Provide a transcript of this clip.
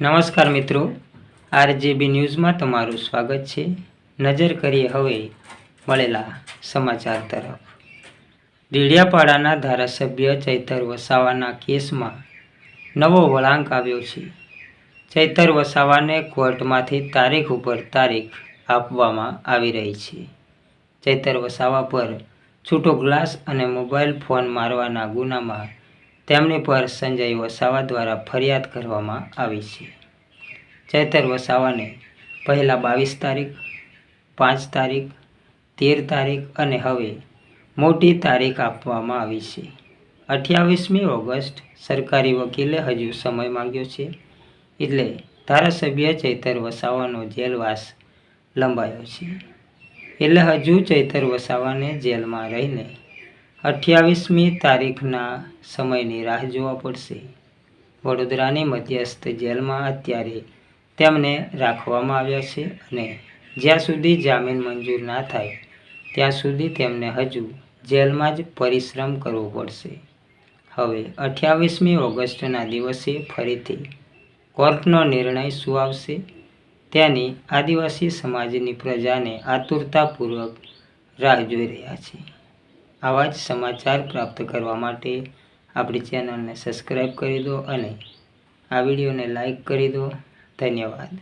નમસ્કાર મિત્રો, આરજેબી ન્યૂઝમાં તમારું સ્વાગત છે. નજર કરીએ હવે મળેલા સમાચાર તરફ. ડેડિયાપાડાના ધારાસભ્ય ચૈતર વસાવાના કેસમાં નવો વળાંક આવ્યો છે. ચૈતર વસાવાને કોર્ટમાંથી તારીખ ઉપર તારીખ આપવામાં આવી રહી છે. ચૈતર વસાવા પર છૂટો ગ્લાસ અને મોબાઈલ ફોન મારવાના ગુનામાં તેમની પર સંજય વસાવા દ્વારા ફરિયાદ કરવામાં આવી છે. ચૈતર વસાવાને પહેલાં બાવીસ તારીખ, પાંચ તારીખ, તેર તારીખ અને હવે મોટી તારીખ આપવામાં આવી છે. અઠ્યાવીસમી ઓગસ્ટ સરકારી વકીલે હજુ સમય માંગ્યો છે. એટલે ધારાસભ્ય ચૈતર વસાવાનો જેલવાસ લંબાયો છે. એટલે હજુ ચૈતર વસાવાને જેલમાં રહીને અઠ્યાવીસમી તારીખના સમયની રાહ જોવા પડશે. વડોદરાની મધ્યસ્થ જેલમાં અત્યારે તેમને રાખવામાં આવ્યા છે અને જ્યાં સુધી જામીન મંજૂર ના થાય, ત્યાં સુધી તેમને હજુ જેલમાં જ પરિશ્રમ કરવો પડશે. હવે અઠ્યાવીસમી ઓગસ્ટના દિવસે ફરીથી કોર્ટનો નિર્ણય શું આવશે? તેની આદિવાસી સમાજની પ્રજાને આતુરતાપૂર્વક રાહ જોઈ રહ્યા છે આવા જ સમાચાર પ્રાપ્ત કરવા માટે આપણી ચેનલને સબસ્ક્રાઈબ કરી દો અને આ વિડીયોને લાઈક કરી દો. ધન્યવાદ.